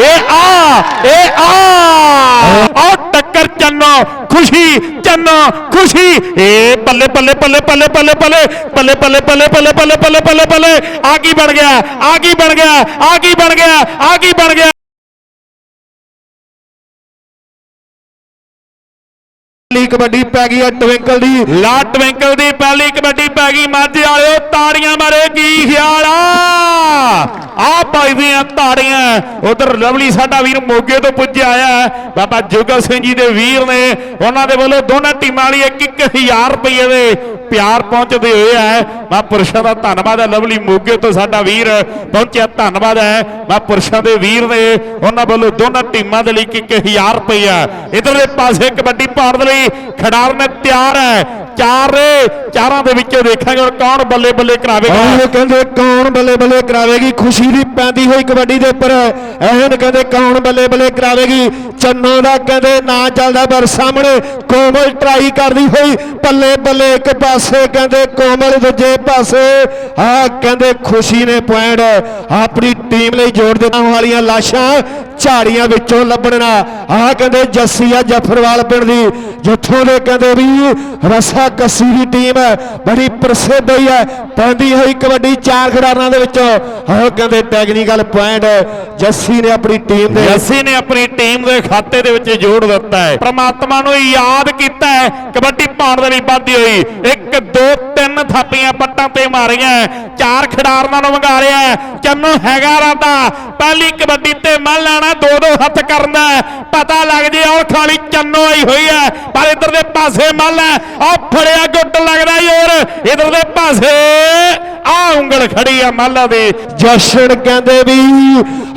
ਇਹ ਆ ਇਹ ਆ ਉਹ ਟੱਕਰ ਚੰਨੋ ਖੁਸ਼ੀ ਚੰਨੋ ਖੁਸ਼ੀ ਏ ਬੱਲੇ ਬੱਲੇ ਬੱਲੇ ਬੱਲੇ ਬੱਲੇ ਬੱਲੇ ਬੱਲੇ ਬੱਲੇ ਬੱਲੇ ਬੱਲੇ ਬੱਲੇ ਬੱਲੇ ਬੱਲੇ ਬੱਲੇ ਆ ਕੀ ਬਣ ਗਿਆ ਆ ਕੀ ਬਣ ਗਿਆ ਆ ਕੀ ਬਣ ਗਿਆ ਆ ਕੀ ਬਣ ਗਿਆ ਲੀ ਕਬੱਡੀ ਪੈ ਗਈ ਹੈ ਟਵਿੰਕਲ ਦੀ ਲਾ ਟਵਿੰਕਲ ਦੀ ਪਹਿਲੀ ਕਬੱਡੀ ਪੈ ਗਈ ਮਾਝੇ ਵਾਲਿਓ ਤਾੜੀਆਂ ਮਾਰੇ ਕੀ ਖਿਆਲ ਆ ਆ ਪਾਈਦੀਆਂ ਤਾੜੀਆਂ ਉਧਰ ਲਵਲੀ ਸਾਡਾ ਵੀਰ ਮੋਗੇ ਤੋਂ ਪੁੱਜਿਆ ਆਇਆ ਬਾਬਾ ਜੁਗਲ ਸਿੰਘ ਜੀ ਦੇ ਵੀਰ ਨੇ, ਉਹਨਾਂ ਦੇ ਵੱਲੋਂ ਦੋਨਾਂ ਟੀਮਾਂ ਵਾਲੀ 1-1000 ਰੁਪਏ ਦੇ ਪਿਆਰ ਪਹੁੰਚਦੇ ਹੋਏ ਆ ਮਾ ਪੁਰਸ਼ਾਂ ਦਾ ਧੰਨਵਾਦ ਹੈ ਲਵਲੀ ਮੋਗੇ ਤੋਂ ਸਾਡਾ ਵੀਰ ਪਹੁੰਚਿਆ, ਧੰਨਵਾਦ ਹੈ ਮਾ ਪੁਰਸ਼ਾਂ ਦੇ ਵੀਰ ਨੇ, ਉਹਨਾਂ ਵੱਲੋਂ ਦੋਨਾਂ ਟੀਮਾਂ ਦੇ ਲਈ 1-1000 ਰੁਪਇਆ ਇਧਰਲੇ ਪਾਸੇ ਕਬੱਡੀ ਪਾਉਣ ਦੇ ਲਈ ਖਿਡਾਰਨ ਤਿਆਰ ਹੈ ਚਾਰ ਨੇ ਚਾਰਾਂ ਦੇ ਵਿੱਚੋਂ ਦੇਖਾਂਗੇ ਕੌਣ ਬੱਲੇ ਬੱਲੇ ਕਰਾਵੇਗਾ। ਉਹ ਕਹਿੰਦੇ ਕੌਣ ਬੱਲੇ ਬੱਲੇ ਕਰਾਵੇਗੀ, ਖੁਸ਼ੀ ਦੀ ਪੈਂਦੀ ਹੋਈ ਕਬੱਡੀ ਦੇ ਉੱਪਰ। ਐਨ ਕਹਿੰਦੇ ਕੌਣ ਬੱਲੇ ਬੱਲੇ ਕਰਾਵੇਗੀ? ਚੰਨੋ ਦਾ ਕਹਿੰਦੇ ਨਾਂ ਚੱਲਦਾ ਪਰ ਸਾਹਮਣੇ ਕੋਮਲ ਟਰਾਈ ਕਰਦੀ ਹੋਈ। ਬੱਲੇ ਬੱਲੇ ਇੱਕ ਪਾਸੇ ਕਹਿੰਦੇ ਕੋਮਲ, ਦੂਜੇ ਪਾਸੇ ਆ ਕਹਿੰਦੇ ਖੁਸ਼ੀ ਨੇ ਪੁਆਇੰਟ। ਆਪਣੀ ਟੀਮ ਲਈ ਜੋੜ ਦੇਣ ਵਾਲੀਆਂ ਲਾਸ਼ਾਂ ਝਾੜੀਆਂ ਵਿੱਚੋਂ ਲੱਭਣਾ ਆ ਕਹਿੰਦੇ ਜੱਸੀ ਆ ਜਫਰਵਾਲ ਪਿੰਡ ਦੀ, ਜਿੱਥੋਂ ਦੇ ਕਹਿੰਦੇ ਵੀ ਰਸਾ ਕੱਸੀ ਦੀ ਟੀਮ ਹੈ। ਬੜੀ ਪ੍ਰਸਿੱਧ ਹੋਈ ਹੈ। ਪੈਂਦੀ ਹੋਈ ਕਬੱਡੀ ਚਾਰ ਖਿਡਾਰਾਂ ਦੇ ਵਿੱਚੋਂ। ਆਹ ਕਹਿੰਦੇ ਟੈਕਨੀਕਲ ਪੁਆਇੰਟ ਜੱਸੀ ਨੇ ਆਪਣੀ ਟੀਮ ਦੇ ਜੱਸੀ ਨੇ ਆਪਣੀ ਟੀਮ ਦੇ ਖਾਤੇ ਦੇ ਵਿੱਚ ਜੋੜ ਦਿੱਤਾ ਹੈ। ਪ੍ਰਮਾਤਮਾ ਨੂੰ ਯਾਦ ਕੀਤਾ ਹੈ ਕਬੱਡੀ ਪਾਉਣ ਦੇ ਲਈ ਵੱਧਦੀ ਹੋਈ। 1 2 3 ਥਾਪੀਆਂ ਪੱਟਾਂ ਤੇ ਮਾਰੀਆਂ ਚਾਰ ਖਿਡਾਰਨਾਂ ਨੂੰ ਵੰਗਾਰਿਆ ਹੈ। ਚੰਨੂ ਹੈਗਾ ਰਾਦਾ। ਪਹਿਲੀ ਕਬੱਡੀ ਤੇ ਮੰਨ ਲੈਣਾ ਦੋ ਦੋ ਹੱਥ ਕਰਨਾ ਹੈ। ਪਤਾ ਲੱਗ ਜੇ ਔਰ ਖਾਲੀ ਚੰਨੋ ਆਈ ਹੋਈ ਹੈ। ਪਰ ਇਧਰ ਦੇ ਪਾਸੇ ਮੰਨ ਲੈ ਆ ਫੜਿਆ ਗੁੱਟ ਲੱਗਦਾ ਹੋਰ ਇਧਰ ਦੇ ਪਾਸੇ ਆ ਉਂਗਲ ਖੜੀ ਆ ਮਾਲਾ ਦੇ। ਜਸ਼ਨ ਕਹਿੰਦੇ ਵੀ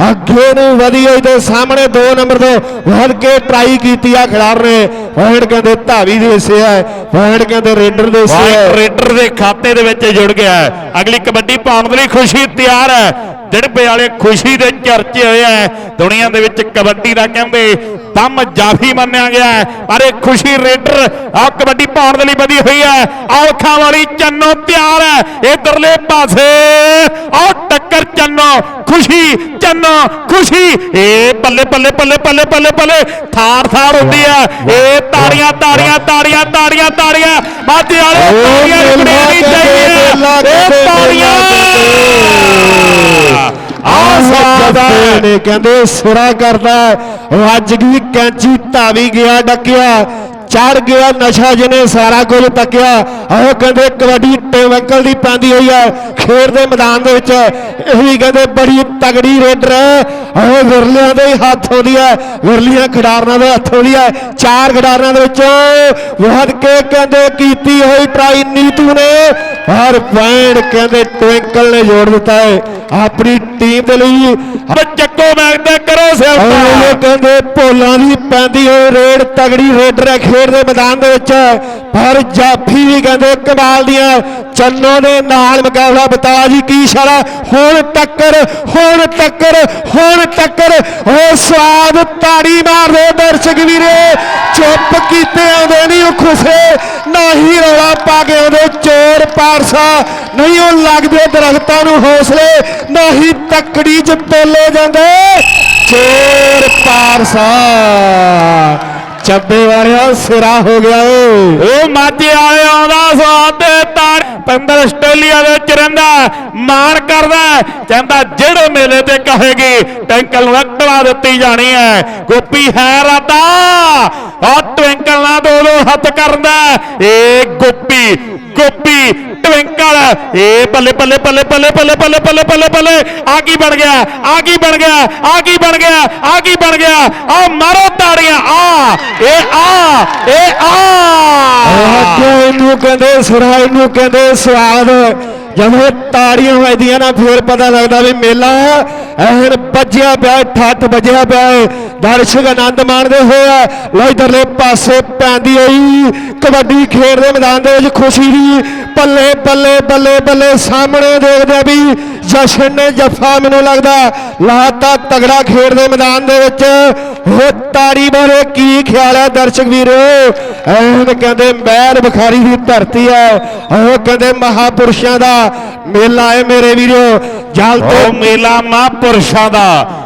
ਅੱਗੇ ਨੂੰ ਵਧੀ ਤੇ ਸਾਹਮਣੇ 2 ਨੰਬਰ ਤੋਂ ਵੱਧ ਕੇ ਟਰਾਈ ਕੀਤੀ ਆ ਖਿਡਾਰ ਨੇ। ਪੁਆਇੰਟ ਕਹਿੰਦੇ ਧਾਵੀ ਦੇ ਹਿੱਸੇ ਆ ਪੁਆਇੰਟ ਕਹਿੰਦੇ ਰੇਡਰ ਦੇ ਹਿੱਸੇ ਆ। ਰੇਡਰ ਦੇ ਖਾਤੇ ਦੇ ਵਿੱਚ ਜੁੜ ਗਿਆ ਅਗਲੀ ਕਬੱਡੀ ਪਾਉਣ ਦੇ ਲਈ ਖੁਸ਼ੀ ਤਿਆਰ ਹੈ। ਦਿੜਬੇ ਵਾਲੇ ਖੁਸ਼ੀ ਦੇ ਚਰਚੇ ਹੋਏ ਹੈ ਦੁਨੀਆ ਦੇ ਵਿੱਚ ਕਬੱਡੀ ਦਾ ਕਹਿੰਦੇ ਦਮ ਜਾਫੀ ਮੰਨਿਆ ਗਿਆ ਹੈ। ਪਰ ਇਹ ਖੁਸ਼ੀ ਰੇਡਰ ਆ ਕਬੱਡੀ ਪਾਉਣ ਦੇ ਲਈ ਵਧੀ ਹੋਈ ਹੈ। ਔਖਾਂ ਵਾਲੀ ਚੰਨੋ ਤਿਆਰ ਹੈ। ਇਧਰਲੇ ਪਾਸੇ ਆ ਟੱਕਰ ਚੰਨੋ ਖੁਸ਼ੀ ਚੰਨੋ ਖੁਸ਼ੀ। ਏ ਬੱਲੇ ਬੱਲੇ ਬੱਲੇ ਬੱਲੇ ਬੱਲੇ ਬੱਲੇ ਥਾਰ ਥਾਰ ਹੁੰਦੀ ਹੈ। ਏ ਤਾੜੀਆਂ ਤਾੜੀਆਂ ਤਾੜੀਆਂ ਤਾੜੀਆਂ ਤਾੜੀਆਂ। ਮਾਝੇ ਵਾਲੇ ਤਾੜੀਆਂ ਮੇਲਾ ਚਾਹੀਦੀਆਂ। ਏ ਤਾੜੀਆਂ! ਆ ਨੇ ਕਹਿੰਦੇ ਸਿਰਾ ਕਰਦਾ ਵੱਜ ਗਈ ਕੈਂਚੀ, ਧਾਵੀ ਗਿਆ ਡੱਕਿਆ। ਚੜ ਗਿਆ ਨਸ਼ਾ ਜਿਹਨੇ ਸਾਰਾ ਕੁਝ ਤੱਕਿਆ। ਆਹ ਕਹਿੰਦੇ ਕਬੱਡੀ ਟੇਵੰਕਲ ਦੀ ਪੈਂਦੀ ਹੋਈ ਹੈ। ਖੇਡ ਦੇ ਮੈਦਾਨ ਦੇ ਵਿੱਚ ਇਹ ਕਹਿੰਦੇ ਬੜੀ ਤਗੜੀ ਰੇਡਰ ਹੈ। ਆਹ ਵਿਰਲਿਆਂ ਦੇ ਹੱਥ ਆਉਂਦੀ ਹੈ। ਵਿਰਲੀਆਂ ਖਿਡਾਰਨਾਂ ਦੇ ਹੱਥ ਆਉਂਦੀ ਹੈ। ਚਾਰ ਖਿਡਾਰਨਾਂ ਦੇ ਵਿੱਚੋਂ ਵੱਧ ਕੇ ਕਹਿੰਦੇ ਕੀਤੀ ਹੋਈ ਟਰਾਈ ਨੀਤੂ ਨੇ। ਹਰ ਪੁਆਇੰਟ ਕਹਿੰਦੇ ਟਵਿੰਕਲ ਨੇ ਜੋੜ ਦਿੱਤਾ ਹੈ। ਆਪਣੀ ਟੀਮ ਦੇ ਲਈ। ਅਬ ਚੱਕੋ ਮੈਗਦਾ ਕਰੋ ਉਹ ਕਹਿੰਦੇ ਭੋਲਾਂ ਦੀ ਪੈਂਦੀ ਹੋਈ ਰੇਡ ਤਗੜੀ ਰੇਡਰ ਹੈ ਖੇਡ ਦੇ ਮੈਦਾਨ ਦੇ ਵਿੱਚ। ਪਰ ਜਾਫੀ ਵੀ ਕਹਿੰਦੇ ਕਮਾਲ ਦੀਆਂ ਚੰਨੋ ਦੇ ਨਾਲ ਮੁਕਾਬਲਾ ਬਤਾ ਜੀ ਕੀ ਇਸ਼ਾਰਾ। ਹੁਣ ਟੱਕਰ ਹੁਣ ਟੱਕਰ ਹੁਣ ਟੱਕਰ। ਉਹ ਸਵਾਦ ਤਾੜੀ ਮਾਰਦੇ ਦਰਸ਼ਕ ਵੀਰੇ। ਚੁੱਪ ਕੀਤੇ ਆਉਂਦੇ ਨਹੀਂ ਉਹ ਖੁਸੇ। ਨਾ ਹੀ ਰੌਲਾ ਪਾ ਕੇ ਆਉਂਦੇ ਚੋਰ ਪਾਰਸਾ। ਨਹੀਂ ਉਹ ਲੱਗਦੇ ਦਰਖਤਾਂ ਨੂੰ ਹੌਸਲੇ। ਨਾ ਹੀ ਤੱਕੜੀ ਚ ਤੋਲੇ ਜਾਂਦੇ। ਚੋਰ ਪਾਰਸਾ। ਚੱਬੇ ਵਾਲਿਆ ਸਿਰਾ ਹੋ ਗਿਆ ਓਏ ਉਹ ਮਾਝੇ ਵਾਲੇ ਆਉਂਦਾ ਸਵਾਦ ਤੇ ਪੰਦਰ ਆਸਟ੍ਰੇਲੀਆ ਦੇ ਵਿੱਚ ਰਹਿੰਦਾ ਮਾਣ ਕਰਦਾ। ਕਹਿੰਦਾ, ਜਿਹੜੇ ਮੇਲੇ ਤੇ ਕਹੇਗੀ, ਟੈਂਕਲ ਨੂੰ ਅਕੜਾ ਦਿੱਤੀ ਜਾਣੀ ਹੈ। ਗੋਪੀ ਹੈ ਰਾਦਾ ਆ ਨਾਲ ਦੋ ਦੋ ਹੱਥ ਕਰਦਾ ਏ ਗੋਪੀ ਗੋਪੀ, ਟਵਿੰਕਲ। ਏ ਬੱਲੇ ਬੱਲੇ ਬੱਲੇ ਬੱਲੇ ਬੱਲੇ ਬੱਲੇ ਬੱਲੇ ਬੱਲੇ ਬੱਲੇ। ਆ ਕੀ ਬਣ ਗਿਆ? ਆ ਕੀ ਬਣ ਗਿਆ? ਆ ਕੀ ਬਣ ਗਿਆ? ਆ ਕੀ ਬਣ ਗਿਆ? ਆ ਮਾਰੋ ਤਾੜੀਆਂ। ਆ ਏ ਆ ਏ ਆ। ਅੱਗੇ ਇਹਨੂੰ ਕਹਿੰਦੇ? ਸਿਰਾ ਇਹਨੂੰ ਕਹਿੰਦੇ ਸਵਾਦ। ਜਦੋਂ ਤਾੜੀਆਂ ਵੱਜਦੀਆਂ ਨਾ, ਫਿਰ ਪਤਾ ਲੱਗਦਾ ਵੀ ਮੇਲਾ ਐਨ ਵੱਜਿਆ ਪਿਆ, ਠੱਠ ਵੱਜਿਆ ਪਿਆ ਹੈ। ਦਰਸ਼ਕ ਆਨੰਦ ਮਾਣਦੇ ਹੋਏ ਲੋ ਇਧਰਲੇ ਪਾਸੇ ਪੈਂਦੀ ਹੋਈ ਕਬੱਡੀ ਖੇਡ ਦੇ ਮੈਦਾਨ ਦੇ ਵਿੱਚ ਖੁਸ਼ੀ ਦੀ ਬੱਲੇ ਬੱਲੇ ਬੱਲੇ ਬੱਲੇ ਸਾਹਮਣੇ ਦੇਖਦੇ ਵੀ ਜਸ਼ਨ ਨੇ ਜੱਫਾ ਮੈਨੂੰ ਲੱਗਦਾ ਲਾਤਾ ਤਗੜਾ ਖੇਡ ਦੇ ਮੈਦਾਨ ਦੇ ਵਿੱਚ। ਉਹ ਤਾੜੀ ਬਾਰੇ ਕੀ ਖਿਆਲ ਹੈ ਦਰਸ਼ਕ ਵੀਰੋ? ਐਨ ਕਹਿੰਦੇ ਮਹਿਲ ਬਖਾਰੀ ਦੀ ਧਰਤੀ ਹੈ। ਉਹ ਕਹਿੰਦੇ ਮਹਾਪੁਰਸ਼ਾਂ ਦਾ ਮੇਲਾ ਹੈ ਮੇਰੇ ਵੀਰੋ। ਜਲ ਤੇ ਮੇਲਾ ਮਹਾਂਪੁਰਸ਼ਾਂ ਦਾ।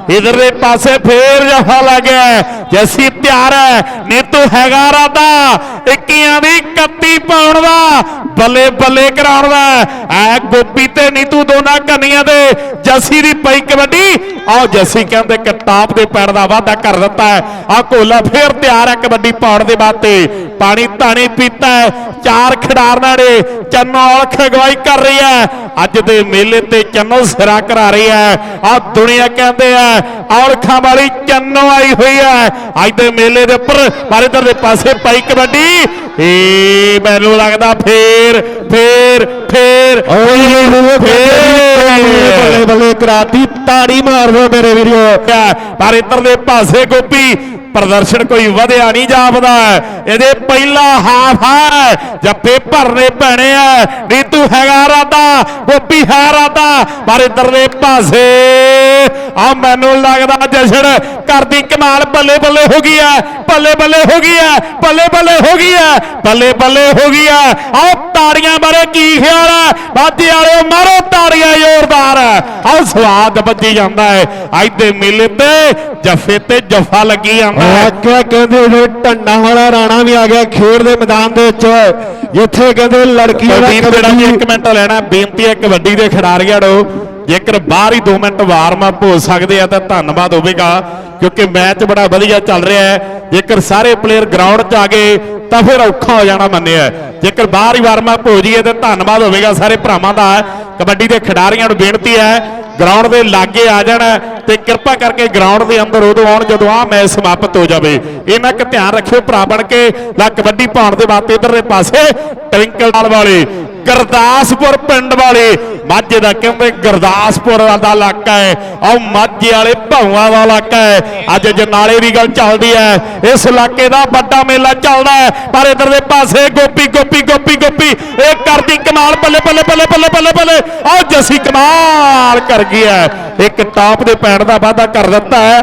ਇਧਰਲੇ ਪਾਸੇ ਫੇਰ ਜਫਾ ਲੱਗਿਆ ਜੱਸੀ ਤਿਆਰ ਹੈ। ਨੀਤੂ ਹੈਗਾ ਰਾਦਾ। ਇੱਕੀਆਂ ਦੀ 31 ਪਾਉਣ ਦਾ। ਬੱਲੇ ਬੱਲੇ ਕਰਾਉਣ ਦਾ ਐ ਗੋਪੀ ਤੇ ਨੀਤੂ ਦੋਨਾਂ ਕੰਨੀਆਂ ਦੇ। ਜੱਸੀ ਦੀ ਪਈ ਕਬੱਡੀ। ਆਹ ਜੱਸੀ ਕਹਿੰਦੇ ਕਿਤਾਬ ਦੇ ਪੈਰ ਦਾ ਵਾਅਦਾ ਕਰ ਦਿੱਤਾ ਹੈ। ਆ ਕੋਲਾ ਫੇਰ ਤਿਆਰ ਹੈ ਕਬੱਡੀ ਪਾਉਣ ਦੇ ਵਾਸਤੇ ਪਾਣੀ ਧਾਣੀ ਪੀਤਾ ਚਾਰ ਖਿਡਾਰਨਾਂ ਨੇ ਚੰਨੋ ਔਲਖ ਅਗਵਾਈ ਕਰ ਰਹੀ ਹੈ। ਅੱਜ ਦੇ ਮੇਲੇ ਤੇ ਚੰਨੋ ਸਿਰਾ ਕਰਾ ਰਹੀ ਹੈ। ਆ ਦੁਨੀਆ ਕਹਿੰਦੇ ਆ ਔਲਖਾਂ ਵਾਲੀ ਚੰਨੋ ਆਈ ਹੋਈ ਹੈ। ਅੱਜ ਦੇ ਮੇਲੇ ਦੇ ਉੱਪਰ ਪਰ ਇਧਰ ਦੇ ਪਾਸੇ ਪਾਈ ਕਬੱਡੀ। ਏ ਮੈਨੂੰ ਲੱਗਦਾ ਫੇਰ ਫੇਰ ਫੇਰ ਬੱਲੇ ਬੱਲੇ ਕਰਾਤੀ ਤਾੜੀ ਮਾਰ ਦਿਓ ਮੇਰੇ ਵੀਰੋ। ਪਰ ਇੱਧਰ ਦੇ ਪਾਸੇ ਗੋਪੀ ਪ੍ਰਦਰਸ਼ਨ ਕੋਈ ਵਧਿਆ ਨਹੀਂ ਜਾਪਦਾ। ਇਹਦੇ ਪਹਿਲਾ ਹਾਫ ਹੈ, ਜੱਫੇ ਭਰਨੇ ਪੈਣੇ ਆ। ਨੀਤੂ ਹੈਗਾ ਰਾਦਾ ਗੋਪੀ ਹੈ ਰਾਦਾ ਪਰ ਇੱਧਰ ਦੇ ਪਾਸੇ ਆ ਮੈਨੂੰ ਲੱਗਦਾ ਜਸ਼ਨ ਕਰਦੀ ਕਮਾਲ ਬੱਲੇ ਬੱਲੇ ਹੋ ਗਈ ਹੈ ਬੱਲੇ ਬੱਲੇ ਹੋ ਗਈ ਹੈ ਬੱਲੇ ਬੱਲੇ ਹੋ ਗਈ ਹੈ ਬੱਲੇ ਬੱਲੇ ਹੋ ਗਈ ਹੈ ਆਹ ਤਾੜੀਆਂ ਬਾਰੇ ਕੀ ਖਿਆਲ ਹੈ ਬਾਜੀ ਵਾਲਿਓ ਮਾਰੋ ਤਾੜੀਆਂ, ਜ਼ੋਰਦਾਰ। ਆਹ ਸਵਾਦ ਵੱਜੀ ਜਾਂਦਾ ਹੈ ਅੱਜ ਦੇ ਮੇਲੇ ਤੇ ਜੱਫੇ ਤੇ ਜਫਾ ਲੱਗੀ ਜਾਂਦਾ ਹੈ ਆਕਿਆ ਕਹਿੰਦੇ ਇਹ ਟੰਡਾ ਵਾਲਾ ਰਾਣਾ ਵੀ ਆ ਗਿਆ ਖੇਡ ਦੇ ਮੈਦਾਨ ਦੇ ਵਿੱਚ। ਜਿੱਥੇ ਕਹਿੰਦੇ ਲੜਕੀਆਂ ਦਾ ਕਬੱਡੀ ਇੱਕ ਮਿੰਟ ਲੈਣਾ ਬੇਨਤੀ ਹੈ ਕਬੱਡੀ ਦੇ ਖਿਡਾਰੀਆਂ ਨੂੰ ਜੇਕਰ ਬਾਹਰ ਹੀ 2 ਮਿੰਟ ਵਾਰਮ ਅਪ ਹੋ ਸਕਦੇ ਆ ਤਾਂ ਧੰਨਵਾਦ ਹੋਵੇਗਾ ਕਿਉਂਕਿ ਮੈਚ ਬੜਾ ਵਧੀਆ ਚੱਲ ਰਿਹਾ ਹੈ। ਜੇਕਰ ਸਾਰੇ ਪਲੇਅਰ ਗਰਾਊਂਡ 'ਚ ਆ ਗਏ ਤਾਂ ਫਿਰ ਔਖਾ ਹੋ ਜਾਣਾ ਮੰਨਿਆ ਜੇਕਰ ਬਾਹਰ ਹੀ ਵਾਰਮ ਅਪ ਹੋ ਜਾਈਏ ਤਾਂ ਧੰਨਵਾਦ ਹੋਵੇਗਾ ਸਾਰੇ ਭਰਾਵਾਂ ਦਾ। ਕਬੱਡੀ ਦੇ ਖਿਡਾਰੀਆਂ ਨੂੰ ਬੇਨਤੀ ਹੈ ਗਰਾਊਂਡ ਦੇ ਲਾਗੇ ਆ ਜਾਣ ਤੇ ਕਿਰਪਾ ਕਰਕੇ ਗਰਾਊਂਡ ਦੇ ਅੰਦਰ ਉਦੋਂ ਆਉਣ ਜਦੋਂ ਆ ਮੈਚ ਸਮਾਪਤ ਹੋ ਜਾਵੇ। ਇਹਨਾਂ ਕ ਧਿਆਨ ਰੱਖਿਓ ਭਰਾ ਬਣ ਕੇ ਲਾ ਕਬੱਡੀ ਪਾਉਣ ਦੇ ਵਾਸਤੇ ਇਧਰਲੇ ਪਾਸੇ ਟਵਿੰਕਲ ਨਾਲ ਵਾਲੇ। ਗੁਰਦਾਸਪੁਰ ਪਿੰਡ ਵਾਲੇ। ਮਾਝੇ ਦਾ ਕਹਿੰਦੇ ਗੁਰਦਾਸਪੁਰ ਦਾ ਇਲਾਕਾ ਹੈ? ਆਹ ਮਾਝੇ ਵਾਲੇ ਭਾਵਾਂ ਦਾ ਇਲਾਕਾ ਹੈ। ਅੱਜ ਜਨਾਲੇ ਦੀ ਗੱਲ ਚੱਲਦੀ ਹੈ। ਇਸ ਇਲਾਕੇ ਦਾ ਵੱਡਾ ਮੇਲਾ ਚੱਲਦਾ ਹੈ। ਪਰ ਇਧਰ ਦੇ ਪਾਸੇ ਗੋਪੀ ਗੋਪੀ ਗੋਪੀ ਗੋਪੀ। ਇਹ ਕਰਦੀ ਕਮਾਲ ਬੱਲੇ ਬੱਲੇ ਬੱਲੇ ਬੱਲੇ ਬੱਲੇ ਬੱਲੇ। ਆਹ ਜੱਸੀ ਕਮਾਲ ਕਰ ਗਈ ਹੈ। ਇੱਕ ਟਾਪ ਦੇ ਪੈਣ ਦਾ ਵਾਅਦਾ ਕਰ ਦਿੱਤਾ ਹੈ।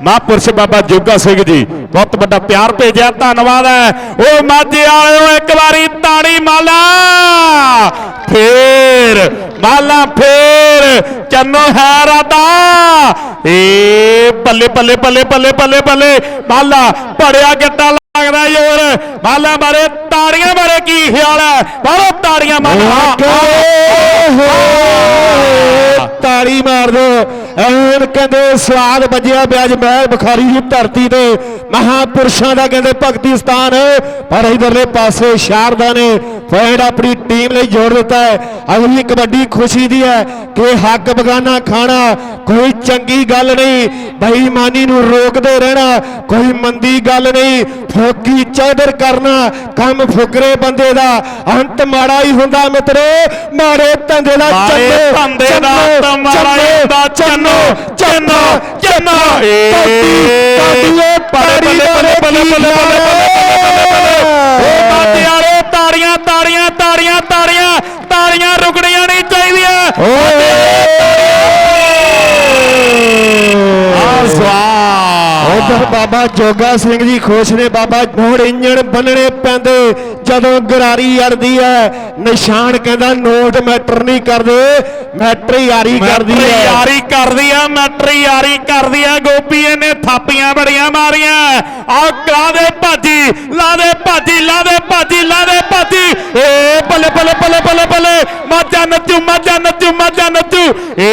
ਮਹਾਂਪੁਰਸ਼ ਬਾਬਾ ਜੋਗਾ ਸਿੰਘ ਜੀ ਬਹੁਤ ਵੱਡਾ ਪਿਆਰ ਭੇਜਿਆ ਧੰਨਵਾਦ ਹੈ ਉਹ ਮਾਝੇ ਵਾਲਿਓ ਇੱਕ ਵਾਰੀ ਤਾੜੀ ਮਾਲਾ ਫੇਰ ਮਾਲਾ ਫੇਰ ਚੰਨੋ ਹੈ ਰਾਦਾ ਏ ਬੱਲੇ ਬੱਲੇ ਬੱਲੇ ਬੱਲੇ ਬੱਲੇ ਬੱਲੇ ਮਾਲਾ ਪੜਿਆ ਗੱਟਾ ਲੱਗਦਾ ਯੋਰ ਮਾਲਾ ਬਾਰੇ ਤਾੜੀਆਂ ਬਾਰੇ ਕੀ ਖਿਆਲ ਹੈ ਬਾਹਰੋਂ ਤਾੜੀਆਂ ਮਾਲਾ ਤਾੜੀ ਮਾਰ ਦੋ ਐਨ ਕਹਿੰਦੇ ਸਵਾਦ ਵੱਜਿਆ ਪਿਆ ਮਹਿਲ ਬੁਖਾਰੀ ਦੀ ਧਰਤੀ ਤੇ ਮਹਾਪੁਰਸ਼ਾਂ ਦਾ ਕਹਿੰਦੇ ਭਗਤੀ ਸਥਾਨ। ਪਰ ਇਧਰਲੇ ਪਾਸੇ ਸ਼ਾਰਦਾ ਨੇ ਫੈਂਡ ਆਪਣੀ ਟੀਮ ਲਈ ਜੋੜ ਦਿੱਤਾ ਹੈ। ਅਗਲੀ ਕਬੱਡੀ ਖੁਸ਼ੀ ਦੀ ਹੈ ਕਿ ਹੱਕ ਬਗਾਨਾ ਖਾਣਾ ਕੋਈ ਚੰਗੀ ਗੱਲ ਨਹੀਂ। ਬੇਈਮਾਨੀ ਨੂੰ ਰੋਕਦੇ ਰਹਿਣਾ ਕੋਈ ਮੰਦੀ ਗੱਲ ਨਹੀਂ। ਫੋਕੀ ਚੌਧਰ ਕਰਨਾ ਕੰਮ ਫੁਕਰੇ ਬੰਦੇ ਦਾ। ਅੰਤ ਮਾੜਾ ਹੀ ਹੁੰਦਾ ਮਿੱਤਰੋ ਮਾੜੇ ਧੰਦੇ ਦਾ ਚੰਨੋ, ਧੰਦੇ ਦਾ ਮਾਰਾ ਹੀ ਹੁੰਦਾ ਚੰਨੋ ਚੰਨੋ ਚੰਨੋ ਏ। ਬੱਲੇ ਬੱਲੇ ਬੱਲੇ ਬੱਲੇ ਬੱਲੇ ਬੱਲੇ ਬੱਲੇ ਓ ਮਾਤੇ ਵਾਲੇ ਤਾੜੀਆਂ ਤਾੜੀਆਂ ਤਾੜੀਆਂ ਤਾੜੀਆਂ। ਤਾੜੀਆਂ ਰੁਕਣੀਆਂ ਨਹੀਂ ਚਾਹੀਦੀਆਂ। ਸਵਾਦ ਬਾਬਾ ਜੋਗਾ ਸਿੰਘ ਜੀ ਖੁਸ਼ ਨੇ, ਬਾਬਾ ਮੋੜ ਇੰਜਣ ਬੰਨਣੇ ਪੈਂਦੇ। ਜਦੋਂ ਗਰਾਰੀ ਅੜਦੀ ਹੈ, ਨਿਸ਼ਾਨ ਕਹਿੰਦਾ, ਨੋਟ ਮੈਟਰ ਨਹੀਂ ਕਰਦੇ, ਮੈਟਰ ਯਾਰੀ ਕਰਦੀ ਮੈਟਰੀ ਹੈ ਯਾਰੀ ਕਰਦੀ ਆ, ਮੈਟਰੀ ਯਾਰੀ ਕਰਦੀ ਆ। ਗੋਪੀਏ ਨੇ ਥਾਪੀਆਂ ਬੜੀਆਂ ਮਾਰੀਆਂ। ਆ ਲਾ ਦੇ ਭਾਜੀ, ਲਾ ਦੇ ਭਾਜੀ, ਲਾ ਦੇ ਭਾਜੀ, ਲਾ ਦੇ ਭਾਜੀ। ਏ ਬੱਲੇ ਬੱਲੇ ਬੱਲੇ ਬੱਲੇ ਬੱਲੇ ਮਾਝਾ ਨੱਚੂ ਮਾਝਾ ਨੱਚੂ ਮਾਝਾ ਨੱਚੂ। ਏ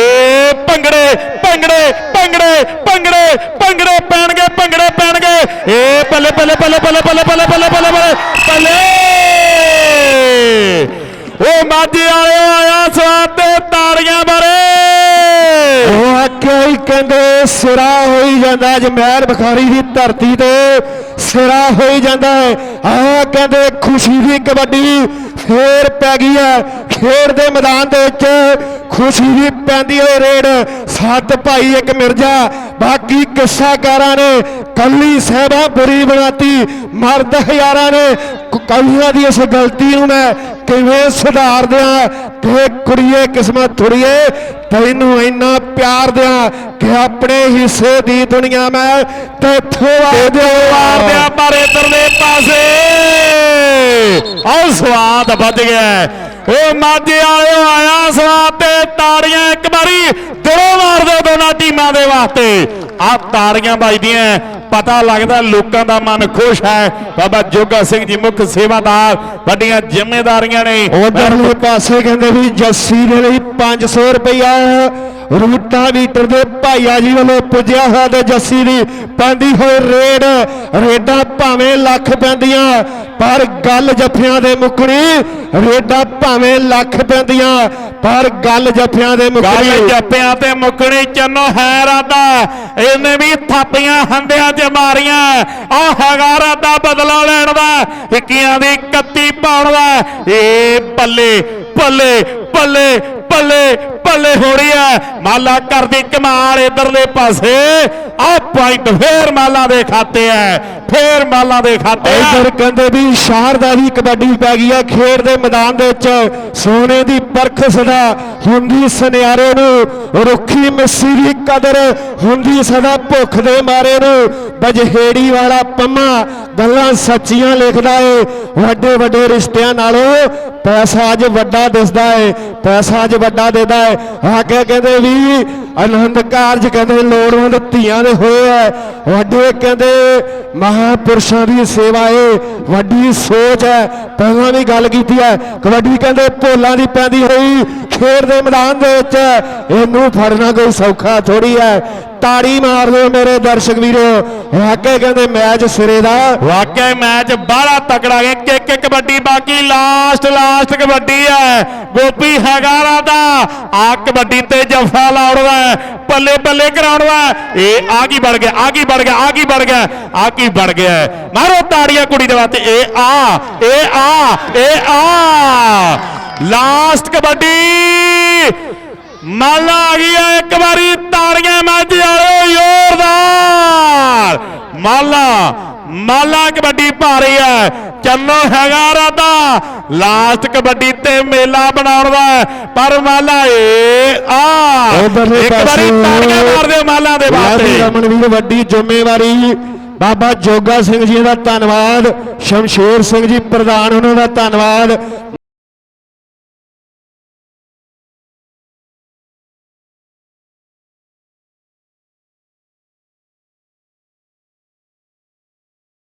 ਭੰਗੜੇ ਭੰਗੜੇ ਭੰਗੜੇ ਭੰਗੜੇ ਭੰਗੜੇ ਪੈਣਗੇ। ਭੰਗੜੇ ਪੈਣਗੇ। ਏ ਬੱਲੇ ਬੱਲੇ ਬੱਲੇ ਬੱਲੇ ਬੱਲੇ ਬੱਲੇ ਬੱਲੇ ਬੱਲੇ ਬੱਲੇ ਬੱਲੇ ਉਹ ਮਾਝੇ ਵਾਲੇ ਆਇਆ ਸਵਾਦ ਤੇ ਤਾੜੀਆਂ ਬਾਰੇ। ਉਹ ਆਖਿਆ ਹੀ ਕਹਿੰਦੇ, ਸਿਰਾ ਹੋਈ ਜਾਂਦਾ ਅੱਜ ਮਹਿਲ ਬਖਾਰੀ ਦੀ ਧਰਤੀ ਤੇ ਸਿਰਾ ਹੋਈ ਜਾਂਦਾ ਹੈ। ਆ ਕਹਿੰਦੇ, ਖੁਸ਼ੀ ਦੀ ਕਬੱਡੀ ਫੇਰ ਪੈ ਗਈ ਹੈ। ਖੇਡ ਦੇ ਮੈਦਾਨ ਦੇ ਵਿੱਚ ਖੁਸ਼ੀ ਵੀ ਪੈਂਦੀ ਹੋਈ ਰੇਡ। ਸੱਤ ਭਾਈ ਇੱਕ ਮਿਰਜ਼ਾ ਬਾਕੀ ਕਿੱਸਾਕਾਰਾਂ ਨੇ ਕੱਲੀ ਸਹਿਬਾ ਬੁਰੀ ਬਣਾਤੀ ਮਰਦ ਹਜ਼ਾਰਾਂ ਨੇ। ਕੱਲੀਆਂ ਦੀ ਇਸ ਗਲਤੀ ਨੂੰ ਮੈਂ ਕਿਵੇਂ ਸੁਧਾਰ ਦਿਆਂ? ਤੇ ਕੁੜੀਏ ਕਿਸਮਤ ਥੁੜੀਏ ਤੈਨੂੰ ਇੰਨਾ ਪਿਆਰ ਦਿਆਂ ਕਿ ਆਪਣੇ ਹਿੱਸੇ ਦੀ ਦੁਨੀਆ ਮੈਂ ਤੇਥੋਂ ਵਾਰ ਮਾਰਦਿਆ ਪਰ ਇਧਰਲੇ ਪਾਸੇ। ਆਹ ਸਵਾਦ ਵੱਜ ਗਿਆ ਉਹ ਮਾਝੇ ਵਾਲਿਓ ਆਇਆ ਸਵਾਦ ਤੇ ਤਾੜੀਆਂ ਇੱਕ ਵਾਰੀ ਦਿਲੋਂ ਮਾਰ ਦਿਓ ਟੀਮਾਂ ਦੇ ਵਾਸਤੇ। ਆ ਤਾੜੀਆਂ ਵੱਜਦੀਆਂ ਪਤਾ ਲੱਗਦਾ ਲੋਕਾਂ ਦਾ ਮਨ ਖੁਸ਼ ਹੈ ਬਾਬਾ ਜੋਗਾ ਸਿੰਘ ਜੀ ਮੁੱਖ ਸੇਵਾਦਾਰ ਵੱਡੀਆਂ ਜ਼ਿੰਮੇਵਾਰੀਆਂ ਨੇ। ਉਧਰਲੇ ਪਾਸੇ ਕਹਿੰਦੇ ਵੀ ਜੱਸੀ ਦੇ ਲਈ 500 ਰੁਪਇਆ ਰੂਟਾ ਵੀਟਰ ਦੇ ਭਾਈਆ ਜੀ ਵੱਲੋਂ ਪੁੱਜਿਆ ਹੋਇਆ ਜੱਸੀ ਦੀ ਪੈਂਦੀ ਹੋਈ ਰੇਡ। ਰੇਡਾਂ ਭਾਵੇਂ ਲੱਖ ਪੈਂਦੀਆਂ, ਪਰ ਗੱਲ ਜੱਫਿਆਂ ਦੇ ਮੁੱਕਣੀ। ਰੇਡਾਂ ਭਾਵੇਂ ਲੱਖ ਪੈਂਦੀਆਂ, ਪਰ ਗੱਲ ਜੱਫਿਆਂ ਦੇ ਗੱਲ ਮੁੱਕਣੀ ਤੇ ਮੁੱਕਣੀ ਚੰਨੋ ਹੈ ਰਾਦਾ। ਇਹਨੇ ਵੀ ਥਾਪੀਆਂ ਹੰਦਿਆਂ ਚ ਮਾਰੀਆਂ। ਆ ਹੈਗਾ ਰਾਦਾ ਬਦਲਾ ਲੈਣ ਦਾ। ਇੱਕੀਆਂ ਦੀ 31 ਪਾਉਣ ਦਾ। ਏ ਬੱਲੇ ਬੱਲੇ ਬੱਲੇ ਬੱਲੇ ਬੱਲੇ ਹੋ ਰਹੀ ਹੈ। ਮਾਲਾ ਕਰਦੀ ਕਮਾਲ ਇਧਰਲੇ ਪਾਸੇ। ਆ ਪੁਆਇੰਟ ਫੇਰ ਮਾਲਾ ਦੇ ਖਾਤੇ ਹੈ। ਫੇਰ ਮਾਲਾ ਦੇ ਖਾਤੇ ਹੈ। ਇਧਰ ਕਹਿੰਦੇ ਵੀ ਸ਼ਾਰਦਾ ਦੀ ਕਬੱਡੀ ਪੈ ਗਈ ਆ ਖੇਡ ਦੇ ਮੈਦਾਨ ਦੇ ਵਿੱਚ ਸੋਨੇ ਦੀ ਪਰਖ ਸਦਾ ਹੁੰਦੀ ਸੁਨਿਆਰੇ ਨੂੰ। ਰੁੱਖੀ ਮਿੱਸੀ ਦੀ ਕਦਰ ਹੁੰਦੀ ਸਦਾ। ਭੁੱਖ ਦੇ ਮਾਰੇ ਨੂੰ ਬਜਹੇੜੀ ਵਾਲਾ ਪੰਮਾ ਗੱਲਾਂ ਸੱਚੀਆਂ ਲਿਖਦਾ ਏ। ਵੱਡੇ ਵੱਡੇ ਰਿਸ਼ਤਿਆਂ ਨਾਲੋਂ ਪੈਸਾ ਅੱਜ ਵੱਡਾ ਦਿਸਦਾ ਏ। ਪੈਸਾ ਅੱਜ ਵੱਡਾ ਦੇਦਾ ਹੈ। ਆ ਕਹਿੰਦੇ ਵੀ ਆਨੰਦ ਕਾਰਜ ਕਹਿੰਦੇ ਲੋੜਵੰਦ ਧੀਆਂ ਦੇ ਹੋਏ ਆ ਵੱਡੇ ਕਹਿੰਦੇ ਮਹਾਪੁਰਸ਼ਾਂ ਦੀ ਸੇਵਾ ਏ। ਵੱਡੀ ਸੋਚ ਹੈ। ਪਹਿਲਾਂ ਵੀ ਗੱਲ ਕੀਤੀ ਹੈ। ਕਬੱਡੀ ਕਹਿੰਦੇ ਭੋਲਾਂ ਦੀ ਪੈਂਦੀ ਹੋਈ ਖੇਡ ਦੇ ਮੈਦਾਨ ਦੇ ਵਿੱਚ। ਇਹਨੂੰ ਫੜਨਾ ਕੋਈ ਸੌਖਾ ਥੋੜੀ ਹੈ। ਤਾੜੀ ਮਾਰ ਦਿਓ ਮੇਰੇ ਦਰਸ਼ਕ ਵੀਰੋ। ਵਾਕਿਆ ਕਹਿੰਦੇ ਮੈਚ ਸਿਰੇ ਦਾ। ਵਾਕਿਆ ਮੈਚ ਬਾਹਲਾ ਤਕੜਾ ਹੈ। ਕਿੱਕ ਕਬੱਡੀ ਬਾਕੀ ਲਾਸਟ ਲਾਸਟ ਕਬੱਡੀ ਹੈ। ਗੋਪੀ ਹੈਗਾਰਾ ਦਾ ਆ ਕਬੱਡੀ ਤੇ ਜਫਾ ਲਾਉਣਾ ਹੈ ਬੱਲੇ ਬੱਲੇ ਕਰਾਉਣਾ ਹੈ। ਇਹ ਆ ਕੀ ਬਣ ਗਿਆ ਆ ਕੀ ਬਣ ਗਿਆ ਆ ਕੀ ਬਣ ਗਿਆ ਆ ਕੀ ਬਣ ਗਿਆ ਮਾਰੋ ਤਾੜੀਆਂ ਕੁੜੀ ਦੇ ਵਾਸਤੇ, ਇਹ ਆ ਇਹ ਆ ਇਹ ਆ ਲਾਸਟ ਕਬੱਡੀ। ਮੱਲ ਆ ਗਈ ਹੈ ਇੱਕ ਵਾਰੀ, ਤਾੜੀਆਂ ਮੱਝ ਵਾਲਿਓ ਜ਼ੋਰਦਾਰ। ਮਾਲਾ ਮਾਲਾ ਕਬੱਡੀ ਪਾ ਰਹੀ ਹੈ। ਚੰਨੋ ਹੈਗਾ ਰਾਦਾ। ਲਾਸਟ ਕਬੱਡੀ ਤੇ ਮੇਲਾ ਬਣਾਉਣ ਦਾ। ਪਰ ਮਾਲਾ ਏ ਆ। ਇੱਕ ਵਾਰੀ ਤਾੜੀਆਂ ਮਾਰ ਦਿਓ ਮਾਲਾ ਦੇ ਵਾਸਤੇ ਰਮਨਵੀਰ ਵੱਡੀ ਜ਼ਿੰਮੇਵਾਰੀ। ਬਾਬਾ ਜੋਗਾ ਸਿੰਘ ਜੀ ਦਾ ਧੰਨਵਾਦ। ਸ਼ਮਸ਼ੇਰ ਸਿੰਘ ਜੀ ਪ੍ਰਧਾਨ ਉਹਨਾਂ ਦਾ ਧੰਨਵਾਦ।